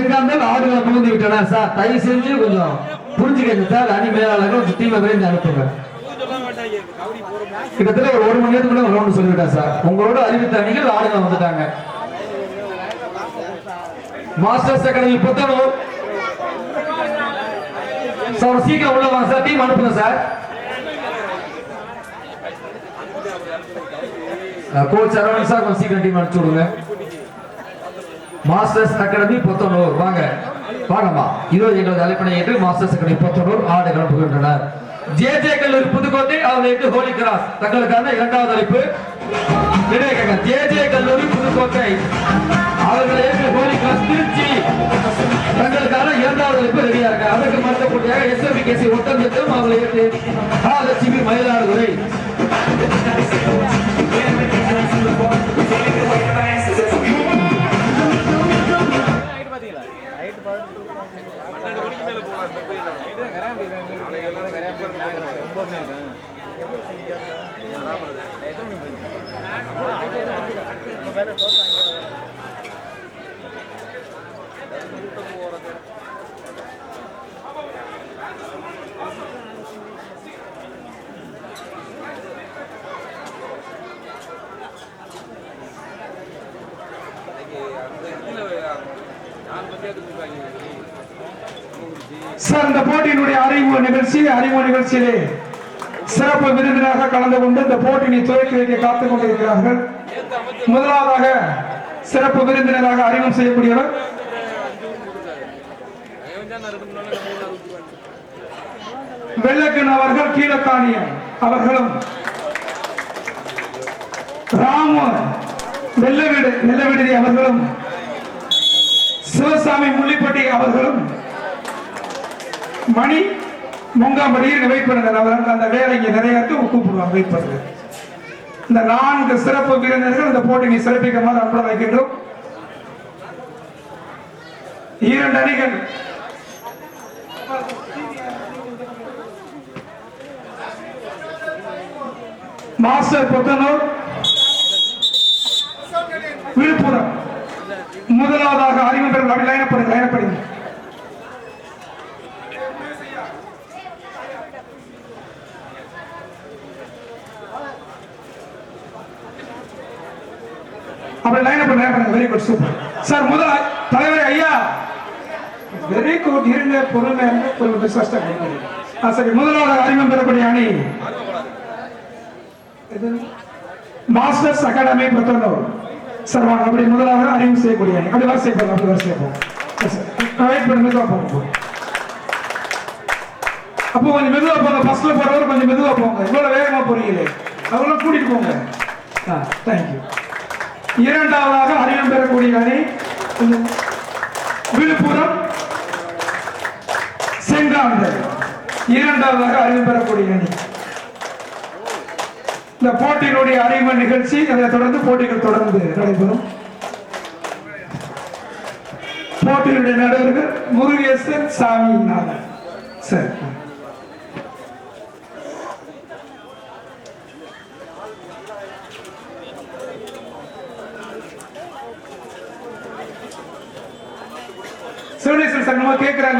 செங்காந்தல் ஆடுகளை புகுந்து விட்டன சார்? தயவு செஞ்சு கொஞ்சம் புரிஞ்சுக்கங்க சார். அணி மேலாளர்கள் டீமை விரைந்து அனுப்புங்க. கிட்டத்தட்ட ஒரு ஒரு மணி நேரத்துக்குள்ள ரவுண்ட் சொல்லிவிட்டேன் சார். உங்களோட அறிவித்த அணிகள் ஆடுகள் வந்துட்டாங்க. Masters academy Puthanur. சார் சீக்கிரம் உள்ள வாங்க சார். டீம் அனுப்புங்க சார். கோச் அரவணன் சார் கொஞ்சம் சீக்கிரம் டீம் அனுப்பிச்சு விடுங்க. மாஸ்டர்ஸ் அகாடமி புத்தனூர் வாங்க வாங்கம்மா. இருபது எங்களது அழைப்பினை என்று மாஸ்டர்ஸ் அகாடமி புத்தனூர் ஆடு கிளம்புகின்றனர் ஜே ஜே கல்லூரி புதுக்கோட்டை அவர்கள் எட்டு ஹோலி கிராஸ் தங்களுக்கான இரண்டாவது அழைப்பு. ஜே ஜே கல்லூரி புதுக்கோட்டை. அவர்கள் ஹோலி கிராஸ் திருச்சி. தங்களுக்கான இரண்டாவது அழைப்பு ரெடியா இருக்க. அதற்கு மறுத்தபடியாக எஸ்எம்பி கேசி ஒட்டஞ்சத்தும் அவர்களை ஏற்று மகாலட்சுமி மயிலாடுதுறை. வேலை சார் இந்த போட்டியினுடைய அறிமுக நிகழ்ச்சி அறிமுக நிகழ்ச்சியிலே சிறப்பு விருந்தினராக கலந்து கொண்டு இந்த போட்டியினை துவக்கி வைக்க காத்துக் கொண்டிருக்கிறார்கள். முதலாவதாக சிறப்பு விருந்தினராக அறிமுகம் செய்யக்கூடியவர். வெள்ளக்கன் அவர்கள் கீழத்தானியம் அவர்களும். ராம வெள்ளவீடு வெள்ளவிடுதி அவர்களும். சிவசாமி முள்ளிப்பட்டி அவர்களும். மணி முங்காம்படியில் வெயிட் பண்ணுங்க. அந்த வேலைக்கு இடத்துக்கு கூப்பிடுவாங்க. வைப்பர்கள் இந்த நான்கு சிறப்பு விருந்தினர்கள் இந்த போட்டி போட்டியை சிறப்பிக்குமாறு அன்புடன் வைக்கின்றோம். இரண்டு அணிகள். மாஸ்டர் புத்தனூர் விழுப்புரம். முதலாவதாக அறிமுகம் அப்படி லைனப்படுங்க லைனப்படுங்க அப்படி லைன் அப் பண்ணுங்க வெரி குட் சூப்பர் சார் முதல்ல தலைவர் ஐயா. வெரி குட் இருங்க பொறுமை கொஞ்சம் டிஸ்கஸ் ஆ சரி முதலாவது அறிமுகம் பெறக்கூடிய அணி. மாஸ்டர்ஸ் அகாடமி புத்தனூர் சார் வாங்க அப்படி முதலாவது அறிமுகம் செய்யக்கூடிய அணி. அப்படி வரிசை போங்க அப்படி வரிசை போங்க வெயிட் மெதுவா போங்க அப்போ கொஞ்சம் மெதுவாக போங்க ஃபர்ஸ்ட்ல போறவர் கொஞ்சம் மெதுவாக போங்க. இவ்வளோ வேகமா போறீங்களே. அவங்களாம் கூட்டிட்டு போங்க. ஆ தேங்க்யூ இரண்டாவதாக அறிவம் பெறக்கூடிய அணி விழுப்புரம் செங்காந்தல் இரண்டாவதாக அறிவம் பெறக்கூடிய அணி. இந்த போட்டியினுடைய அறிமுக நிகழ்ச்சி அதை தொடர்ந்து போட்டிகள் தொடர்ந்து நடைபெறும். போட்டியினுடைய நடுவர்கள் முருகேசன் சாமிநாதன். சரி.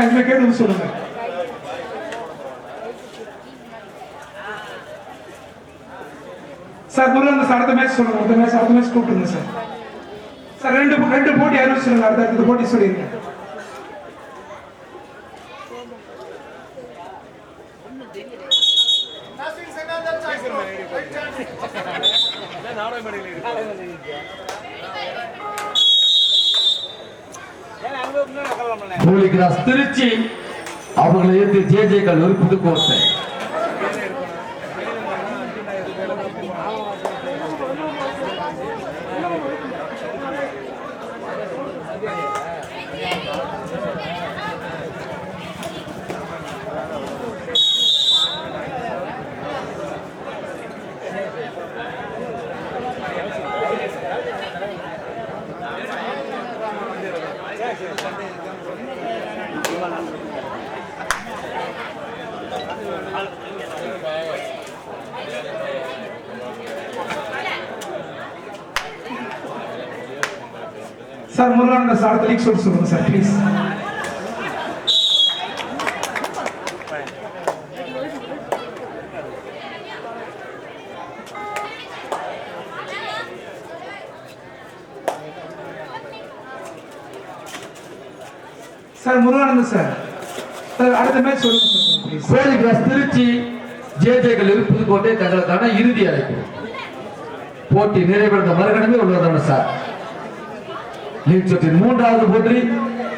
என்ன கேட்டு சொல்லுங்க. சார் முதல்ல அந்த அடுத்த மேட்ச் சொல்லுங்க. அடுத்த மேட்ச் அடுத்த மேட்ச் கூப்பிட்டுருங்க சார். சார் ரெண்டு ரெண்டு போட்டி அறிவிச்சிருங்க அடுத்த அடுத்த போட்டி சொல்லிருங்க ஹோலி கிராஸ் திருச்சி அவர்களை ஏற்று ஜே ஜே கல்லூரி சார் முருகானந்த சார் அடுத்த சொல்லி சொல்லுங்க sir please sir Murugananda sir. Sir அடுத்த மேட்ச் சொல்லுங்க கிராஸ் திருச்சி ஜேஜே கல்லூரி புதுக்கோட்டை தங்களுக்கான இறுதி அழைப்பு. போட்டி நிறைவடைந்த மறுகணமே உள்ளதான சார்? லீக் மூன்றாவது போட்டி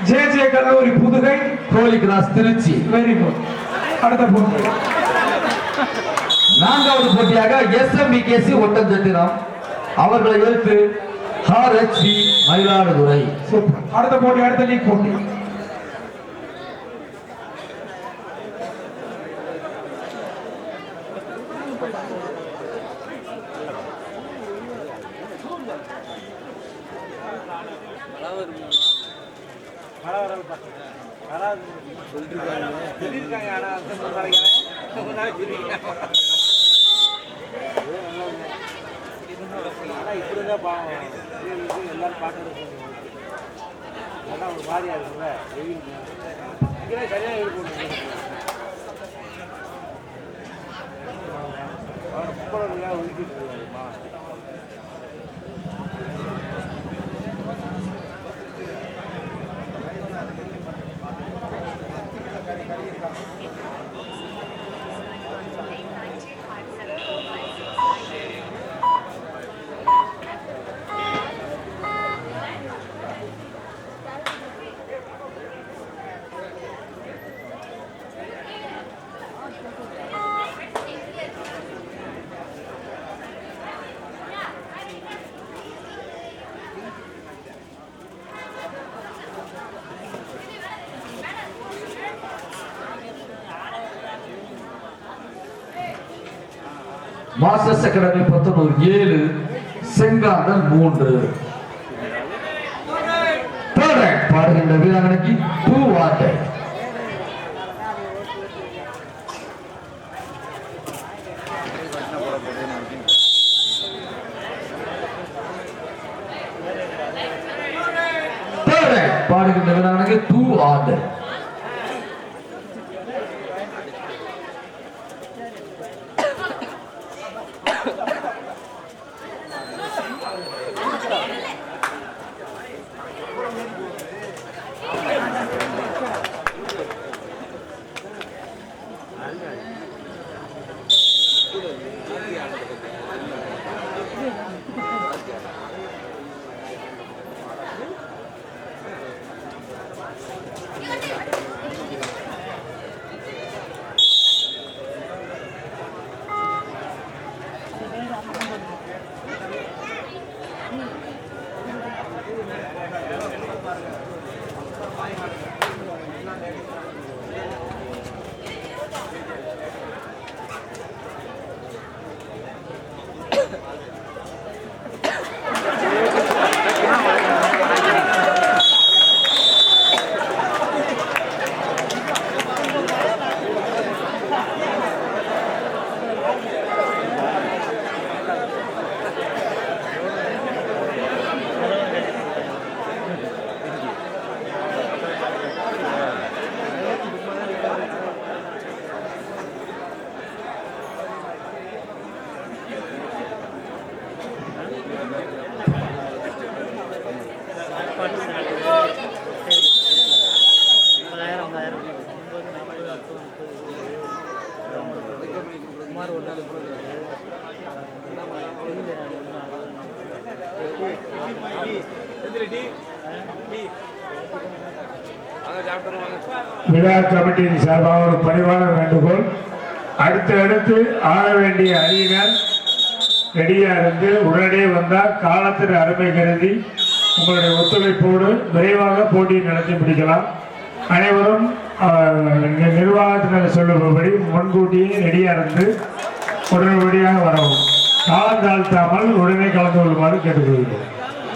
ஜே ஜே கல்லூரி புதுகை கோழி கிராஸ் திருச்சி. வெரி குட் அடுத்த போட்டி நான்காவது போட்டியாக எஸ்எம்பிகேசி ஒட்டஞ்சத்திரம் அவர்களை எதிர்த்து ஆர்எச்சி மயிலாடுதுறை. சூப்பர் அடுத்த போட்டி அடுத்த லீக் போட்டி. எல்லாரும் பார்க்கறது அதான் ஒரு மாதிரியா இருக்குல்ல வெயில் இங்கே சரியாக இருக்கும் போட்டு குப்பரம் ஒதுக்கிட்டு இருக்காருமா மாஸ்டர்ஸ் அகாடமி பத்தனூர் ஏழு செங்காடல் மூன்று. பாடுகின்ற வீராங்கனைக்கு பூ வாட்டை. கமிட்டியின் சார்பாக ஒரு பணிவான வேண்டுகோள். அடுத்த அடுத்து ஆட வேண்டிய அணியினர் ரெடியா இருந்து உடனே வந்தால் காலத்தின் அருமை கருதி உங்களுடைய ஒத்துழைப்போடு விரைவாக போட்டியை நடத்தி முடிக்கலாம். அனைவரும் நிர்வாகத்தினர் சொல்லுபடி முன்கூட்டியே ரெடியா இருந்து உடனடியாக வரவும். காலம் தாழ்த்தாமல் உடனே கலந்து கொள்ளுமாறு கேட்டுக்கொள்கிறோம்.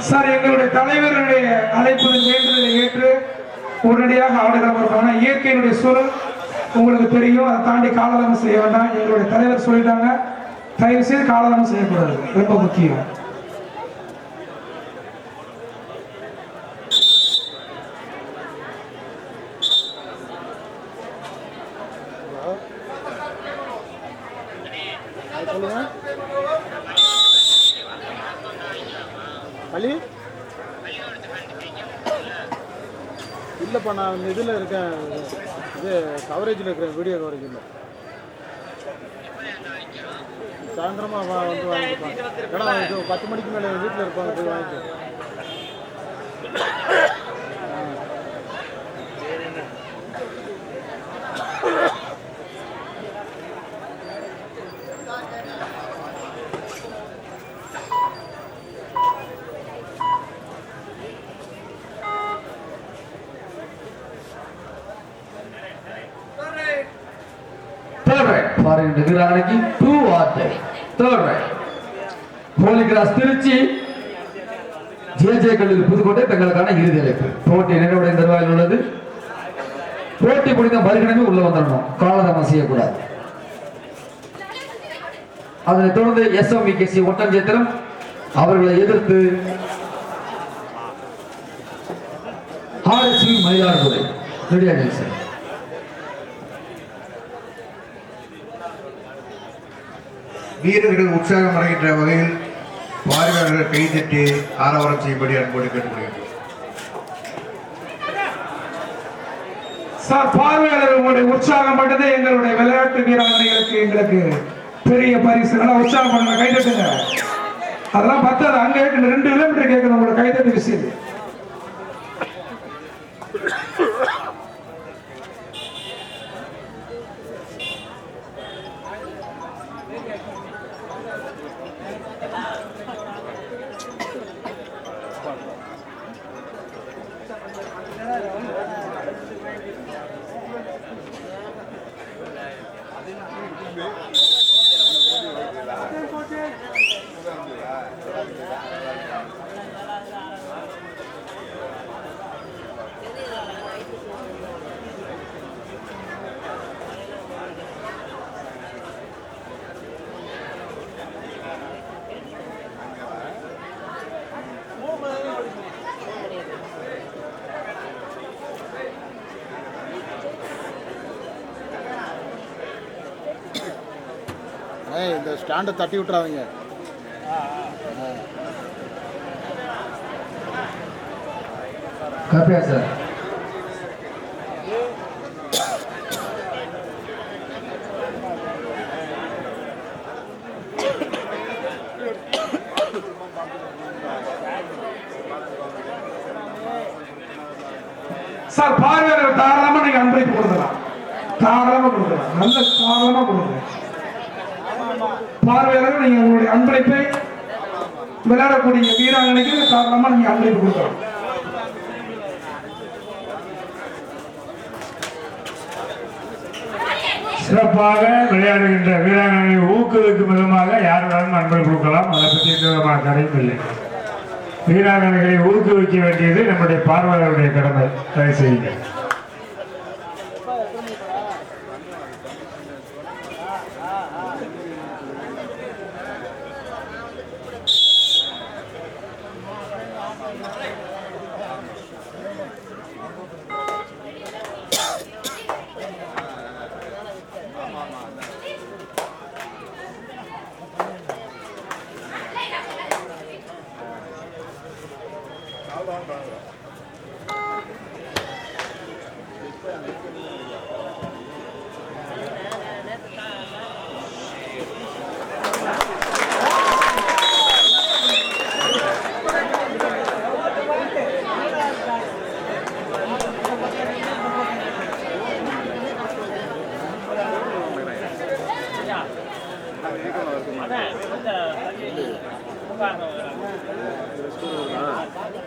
சார் எங்களுடைய தலைவருடைய அழைப்பு வேண்டுதலை ஏற்று உடனடியாக ஆடுகளை கொடுப்பாங்க இயற்கையினுடைய சூழல் உங்களுக்கு தெரியும். அதை தாண்டி காலதாமம் செய்ய வேண்டாம். எங்களுடைய தலைவர் சொல்லிட்டாங்க. தயவு செய்து காலதாமம் செய்யக்கூடாது. ரொம்ப முக்கியம். சொல்லுங்க. இப்போ நான் இந்த இதில் இருக்கேன் இது கவரேஜில் இருக்கிறேன் வீடியோ கவரேஜில் சாயந்தரமாக வா வந்து வாங்கிப்பாங்க ஏன்னா இது? பத்து மணிக்கு மேலே வீட்டில் இருப்பாங்க போய் வாங்கிட்டு தேர்ட் ரைட் பாருங்க வீராங்கனைக்கு டூ வார்த்தை Third right. Holy cross Trichy J J கல்லூரி புதுக்கோட்டை தங்களுக்கான இறுதி அழைப்பு. போட்டி நிறைவடைய தருவாயில் உள்ளது. போட்டி முடிந்த மறுகணமே உள்ள வந்துடணும். காலதாமம் செய்யக்கூடாது. அதனைத் தொடர்ந்து எஸ்எம்இ கேசி ஒட்டஞ்சேத்திரம் அவர்களை எதிர்த்து ஆர்எஸ்வி மயிலாடுதுறை. ரெடியாக சார் வீரர்கள் உற்சாகம் அடைகின்ற வகையில் பார்வையாளர்கள் கைதட்டி ஆரவாரம் செய்யும்படி அன்போடு கேட்டுக்கொள்கிறேன். சார் பார்வையாளர் உங்களுடைய உற்சாகம் பட்டதே எங்களுடைய விளையாட்டு வீராங்கனைகளுக்கு எங்களுக்கு பெரிய பரிசு. நல்லா உற்சாகம் பண்ணுங்க கைதட்டுங்க அதெல்லாம் பத்தாது அங்க ரெண்டு கிலோமீட்டர் கேட்கணும் உங்களை கைதட்டு விஷயம் ஏய் இந்த ஸ்டாண்டை தட்டி விட்றாதீங்க கப்பியா சார் பார்வையாளர் தாராளமா நீங்க அன்பளிப்பு கொடுக்கலாம் தாராளமா கொடுக்கலாம் நல்ல தாராளமா கொடுங்க பார்வையாளர்கள் நீங்க உங்களுடைய அன்பளிப்பை விளையாடக்கூடிய வீராங்கனைக்கு தாராளமா நீங்க அன்பளிப்பு கொடுக்கலாம் சிறப்பாக விளையாடுகின்ற வீராங்கனை ஊக்குவிக்கும் விதமாக யார் வேணாலும் நண்பர் கொடுக்கலாம். அதை பற்றி எந்த விதமான தடையும் இல்லை. வீராங்கனைகளை ஊக்குவிக்க வேண்டியது நம்முடைய பார்வையாளருடைய கடமை. தயவு செய்யுங்கள்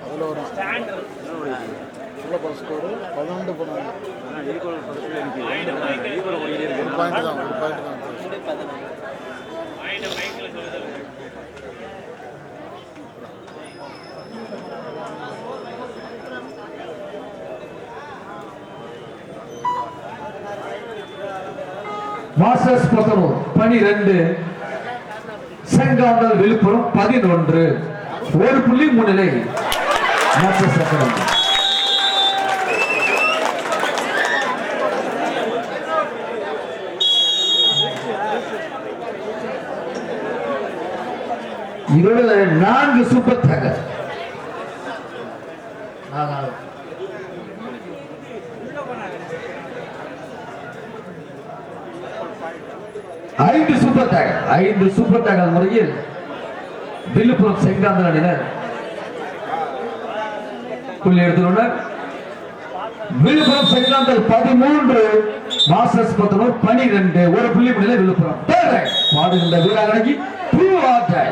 அதில் வரும் எவ்வளோ ஸ்கோரு பதினொன்று பன்னெண்டு ஒரு பாயிண்ட் தான் ஒரு பாயிண்ட் தான் மாஸ்டர்ஸ் பத்தனூர் பனிரெண்டு. செங்காந்தல் விழுப்புரம் பதினொன்று. ஒரு புள்ளி முன்னிலை மாஸ்டர்ஸ் அகாடமி இதோட நான்கு சூப்பர் தகவல் ஐந்து சூப்பர் டேக்கர் ஐந்து சூப்பர் டேக்கர் முறையில் விழுப்புரம் செங்காந்தன் அணியினர் புள்ளி எடுத்துள்ளனர் விழுப்புரம் செங்காந்தல் பதிமூன்று மாஸ்டர்ஸ் பத்தனூர் பனிரெண்டு ஒரு புள்ளி முடியல விழுப்புரம். தேர்ட் ரைட் பாடுகின்ற வீராங்கனைக்கு do or die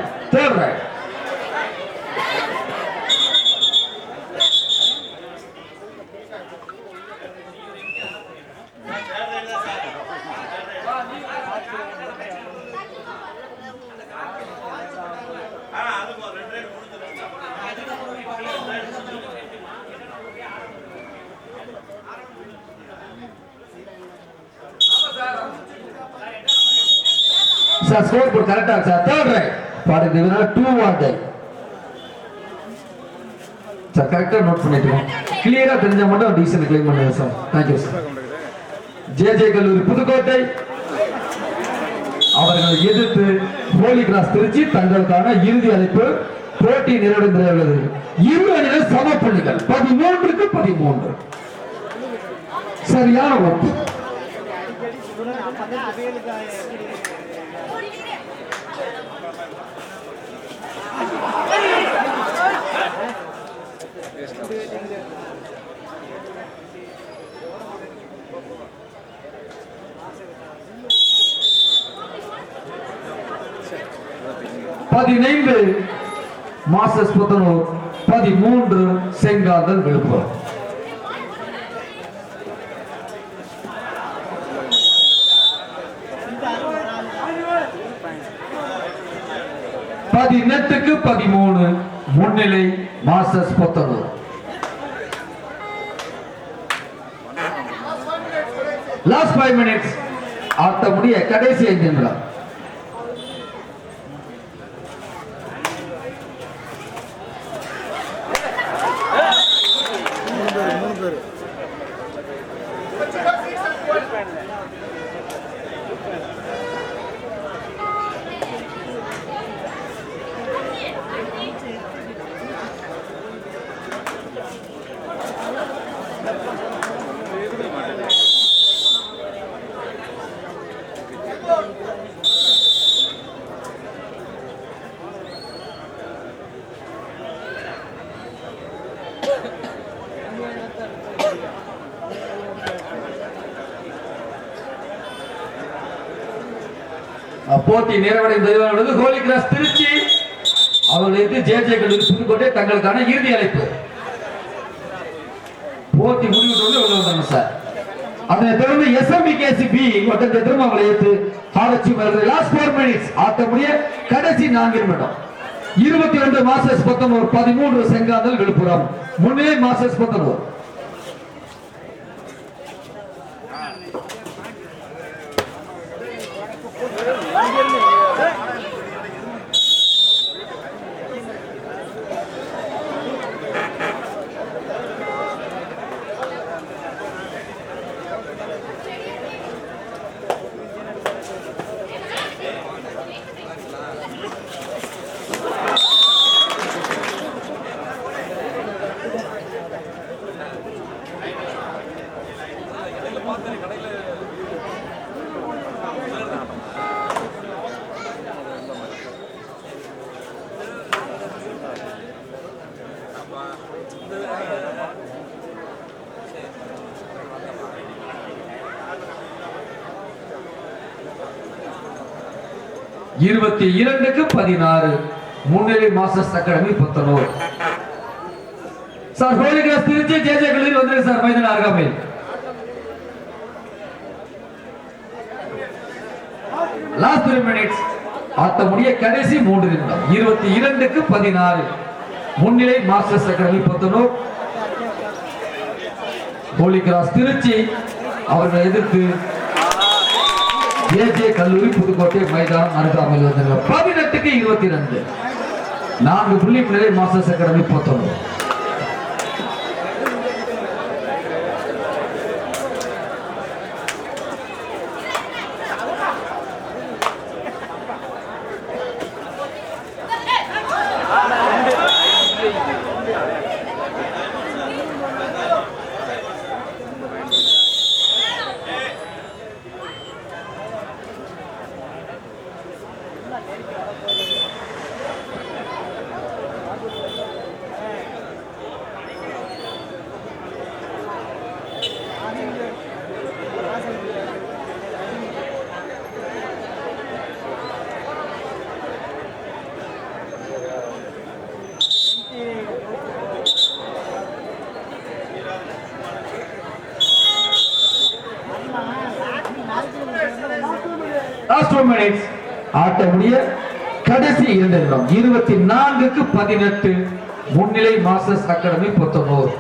sir scoreboard கரெக்டா சார். தேர்ட் ரைட் பாடுகின்ற வீரர் டூ ஆர் டை சார் கரெக்டா நோட் பண்ணிட்டோம் கிளியரா தெரிஞ்ச மட்டும் டீசல் கிளைம் பண்ணுங்க sir. Thank you sir J J கல்லூரி புதுக்கோட்டை. அவர்களை எதிர்த்து ஹோலி கிராஸ் திருச்சி தங்களுக்கான இறுதி அழைப்பு போட்டி நிறைவடைந்துள்ளது இரு அணிகள் சம புள்ளிகள். பதிமூன்றுக்கு பதிமூன்று. சரியான ஓட்டு பதினைந்து மாசஸ் புத்தனூர் பதிமூன்று செங்காதல் விழுப்புரம் பதினெட்டுக்கு பதிமூணு முன்னிலை masters Puthanur last five minutes ஆட்ட முடிய கடைசி ஐந்து நிமிடம். போட்டி நிறைவடைந்தது ஹோலி கிராஸ் திருச்சி. அவர்களுக்கு ஜே ஜே கல்லூரி புதுக்கோட்டை தங்களுக்கான இறுதி அழைப்பு. போட்டி முடிவுட்டு உள்ள வந்தாங்க சார். அதனை தொடர்ந்து எஸ்எம்பி கேசி பி திரும்ப அவங்களை ஏற்று ஆராய்ச்சி லாஸ்ட் ஃபோர் மினிட்ஸ் ஆட்டக்கூடிய கடைசி நான்கு நிமிடம். இருபத்தி ரெண்டு மாசஸ் பத்தொன்பது பதிமூன்று செங்காந்தல் விழுப்புரம். முன்னே மாசஸ் பத்தொன்பது. இருபத்தி இரண்டுக்கு பதினாறு. முன்னிலை masters academy Puthanur. Sir holy cross Trichy J J கல்லூரி வந்துருக்கு சார் மைதான அருகாமையில். லாஸ்ட் த்ரீ மினிட்ஸ் ஆட்ட முடிய கடைசி மூன்று நிமிடம். இருபத்தி இரண்டுக்கு பதினாறு. முன்னிலை masters academy Puthanur. Holy cross Trichy. அவர்களை எதிர்த்து ஜேஜே கல்லூரி புதுக்கோட்டை மைதானம் அருகாமையில் வந்திருக்க பதினெட்டுக்கு இருபத்தி ரெண்டு நான்கு புள்ளி முன்னிலை masters academy Puthanur last two minutes ஆட்டமுடைய கடைசி இரண்டு நிமிடம். இருபத்தி நான்குக்கு பதினெட்டு முன்னிலை மாஸ்டர்ஸ் அகாடமி புத்தனூர்